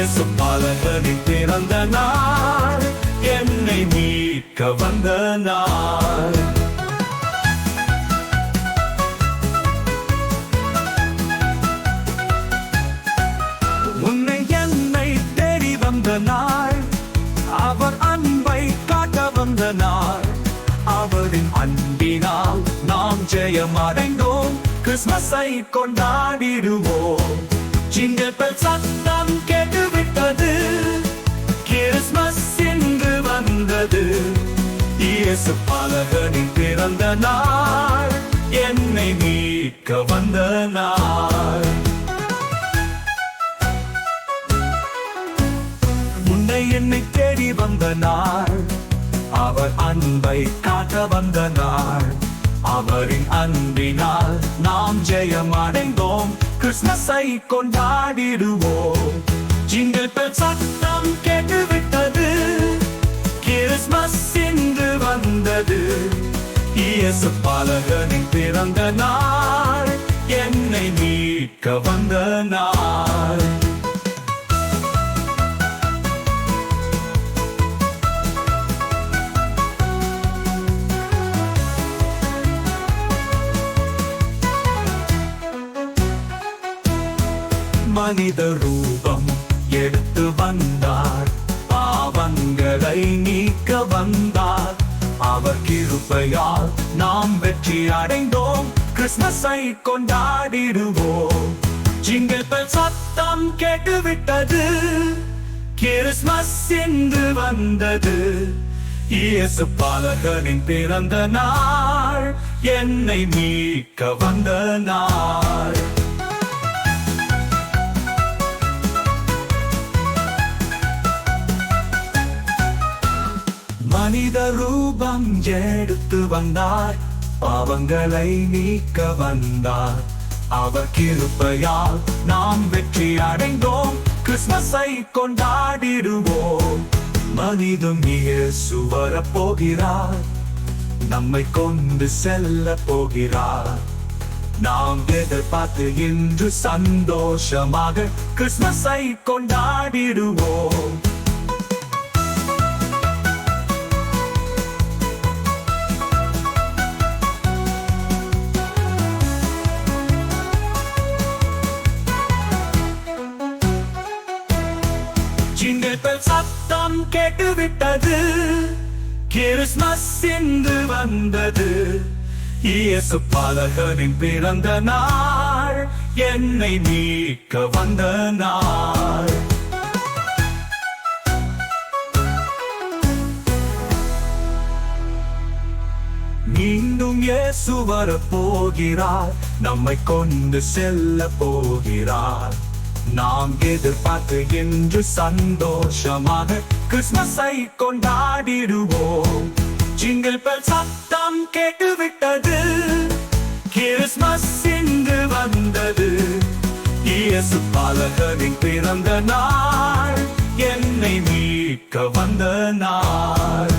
இயேசு பாலகனின் பிறந்த நாள். என்னை மீட்க வந்த நாள். உன்னை என்னை தேடி வந்த நாள். அவர் அன்பை காட்ட வந்த நாள். அவரின் அன்பினால் நாம் ஜெயம் அடைந்தோம் கிறிஸ்மஸை கொண்டாடிடுவோம். ஜிங்கல் சத்தம் இயேசு பாலகனின் பிறந்த நாள் என்னை மீட்க வந்த நாள். முன்னை என்னை தேடி வந்த நாள் அவர் அன்பை காட்ட வந்த நாள். அவரின் அன்பினால் நாம் ஜெயம் அடைந்தோம் கிறிஸ்மஸை கொண்டாடிடுவோம். ஜிங்கிள் பெல் சத்தம் கேட்டுவிட்டது. கிறிஸ்மஸ் இன்று வந்தது இயேசு பாலகனின் பிறந்த நாள் என்னை மீட்க வந்த நாள் மனித ரூபம் எடுத்து வந்தார். பாவங்களை நீக்க வந்தார். அவர் கிருப்பையால் நாம் வெற்றி அடைந்தோம். கிறிஸ்மஸை கொண்டாடிடுவோம். ஜிங்கிள் பெல் சத்தம் கேட்டுவிட்டது. கிறிஸ்மஸ் என்று வந்தது. இயேசு பாலகனின் பிறந்த நாள். என்னை மீட்க வந்த நாள். மனித ரூபம் எடுத்து வந்தார். பாவங்களை நீக்க வந்தார். அவர் கிருப்பையால் நாம் வெற்றி அடைந்தோம். கிறிஸ்மஸை கொண்டாடிடுவோம். மனிதம் இயேசு வரப் போகிறார் நம்மை கொண்டு செல்ல போகிறார். நாம் எதிர்பார்த்து இன்று சந்தோஷமாக கிறிஸ்மஸை கொண்டாடிடுவோம். ஜிங்கிள் சத்தம் கேட்டுவிட்டது. கிறிஸ்மஸ் இன்று வந்தது. இயேசு பாலகனின் பிறந்த நாள் என்னை மீட்க வந்த நாள். மீண்டும் இயேசு வரப் போகிறார் நம்மை கொண்டு செல்ல போகிறார். நாம் எதிர்பார்த்து என்று சந்தோஷமாக கிறிஸ்மஸை கொண்டாடிடுவோம். ஜிங்கிள் பெல் சத்தம் கேட்டுவிட்டது கிறிஸ்மஸ் இன்று வந்தது. இயேசு பாலகரின் பிறந்த நாள் என்னை மீட்க வந்த நாள்.